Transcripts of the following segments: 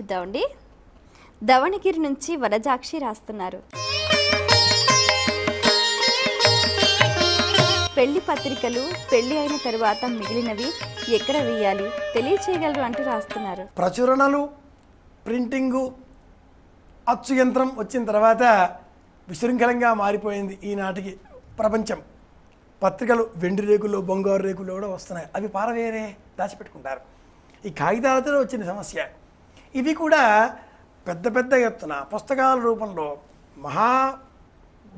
చూద్దామండి. ధవణగిరి నుంచి వరజాక్షి రాస్తున్నారు. పెళ్ళి పత్రికలు పెళ్ళి అయిన తరువాత మిగిలినవి ఎక్కడ వేయాలి తెలియచేయగలరు అంటూ రాస్తున్నారు. ప్రచురణలు ప్రింటింగు అచ్చు యంత్రం వచ్చిన తర్వాత విశృంఖలంగా మారిపోయింది ఈనాటికి ప్రపంచం. పత్రికలు వెండి రేకులు బొంగారు రేకులు కూడా వస్తున్నాయి. అవి పారవేరే దాచిపెట్టుకుంటారు. ఈ కాగితాలతో వచ్చిన సమస్య. ఇవి కూడా పెద్ద పెద్ద ఎత్తున పుస్తకాల రూపంలో మహా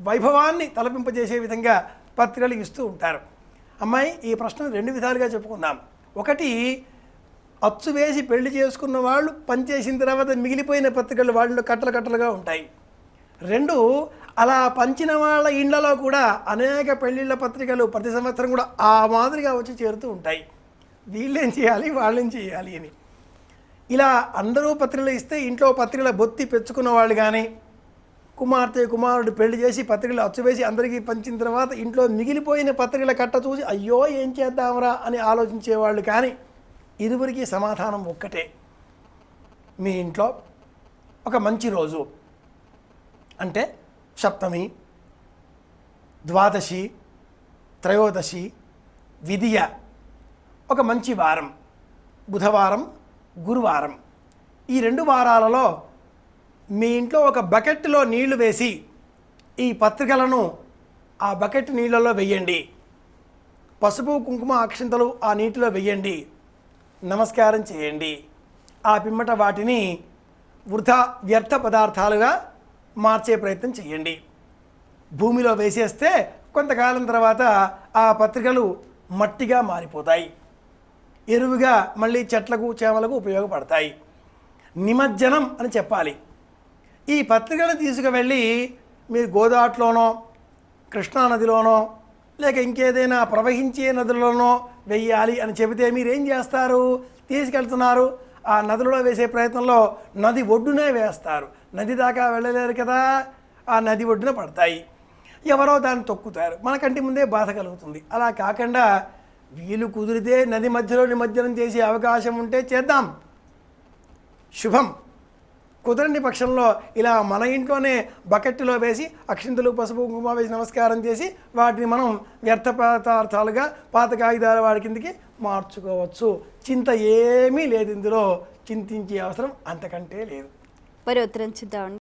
వైభవాన్ని తలపింపజేసే విధంగా పత్రికలు ఇస్తూ ఉంటారు. అమ్మాయి ఈ ప్రశ్న రెండు విధాలుగా చెప్పుకుందాం. ఒకటి అచ్చు వేసి పెళ్ళి చేసుకున్న వాళ్ళు పనిచేసిన తర్వాత మిగిలిపోయిన పత్రికలు వాళ్ళు కట్టలు కట్టలుగా ఉంటాయి. రెండు అలా పంచిన వాళ్ళ ఇండ్లలో కూడా అనేక పెళ్ళిళ్ళ పత్రికలు ప్రతి సంవత్సరం కూడా ఆ మాదిరిగా వచ్చి చేరుతూ ఉంటాయి. వీళ్ళేం చేయాలి? వాళ్ళేం చేయాలి అని. ఇలా అందరూ పత్రికలు ఇస్తే ఇంట్లో పత్రికల బొత్తి పెంచుకున్న వాళ్ళు కానీ కుమార్తె కుమారుడు పెళ్ళి చేసి పత్రికలు అచ్చువేసి అందరికీ పంచిన తర్వాత ఇంట్లో మిగిలిపోయిన పత్రికల కట్ట చూసి అయ్యో ఏం చేద్దాంరా అని ఆలోచించేవాళ్ళు కానీ ఇరువురికి సమాధానం ఒక్కటే. మీ ఇంట్లో ఒక మంచి రోజు. అంటే సప్తమి ద్వాదశి త్రయోదశి విధియ ఒక మంచి వారం. బుధవారం గురువారం. ఈ రెండు వారాలలో మీ ఇంట్లో ఒక బకెట్లో నీళ్ళు వేసి ఈ పత్రికలను ఆ బకెట్ నీళ్ళలో వెయ్యండి పసుపు కుంకుమ అక్షింతలు ఆ నీటిలో వెయ్యండి నమస్కారం చేయండి. ఆ పిమ్మట వాటిని వృధా వ్యర్థ పదార్థాలుగా మార్చే ప్రయత్నం చేయండి. భూమిలో వేసేస్తే కొంతకాలం తర్వాత ఆ పత్రికలు మట్టిగా మారిపోతాయి. ఎరువుగా మళ్ళీ చెట్లకు చేమలకు ఉపయోగపడతాయి. నిమజ్జనం అని చెప్పాలి. ఈ పత్రికను తీసుకువెళ్ళి మీరు గోదాట్లోనో కృష్ణానదిలోనో లేక ఇంకేదైనా ప్రవహించే నదులలోనో వెయ్యాలి అని చెబితే మీరేం చేస్తారు? తీసుకెళ్తున్నారు. ఆ నదులలో వేసే ప్రయత్నంలో నది ఒడ్డునే వేస్తారు. నది దాకా వెళ్ళలేరు కదా. ఆ నది ఒడ్డున పడతాయి. ఎవరో దాన్ని తొక్కుతారు. మనకంటి ముందే బాధ కలుగుతుంది. అలా కాకుండా వీలు కుదిరితే నది మధ్యలో నిమజ్జనం చేసే అవకాశం ఉంటే చేద్దాం. శుభం. కుదరని పక్షంలో ఇలా మన ఇంట్లోనే బకెట్లో వేసి అక్షింతలు పసుపు కుంకుమ వేసి నమస్కారం చేసి వాటిని మనం వ్యర్థ పదార్థాలుగా పాత కాగితాల వాడి కిందకి మార్చుకోవచ్చు. చింత ఏమీ లేదు ఇందులో. చింతించే అవసరం అంతకంటే లేదు. మరి ఉత్తరం చూద్దామండి.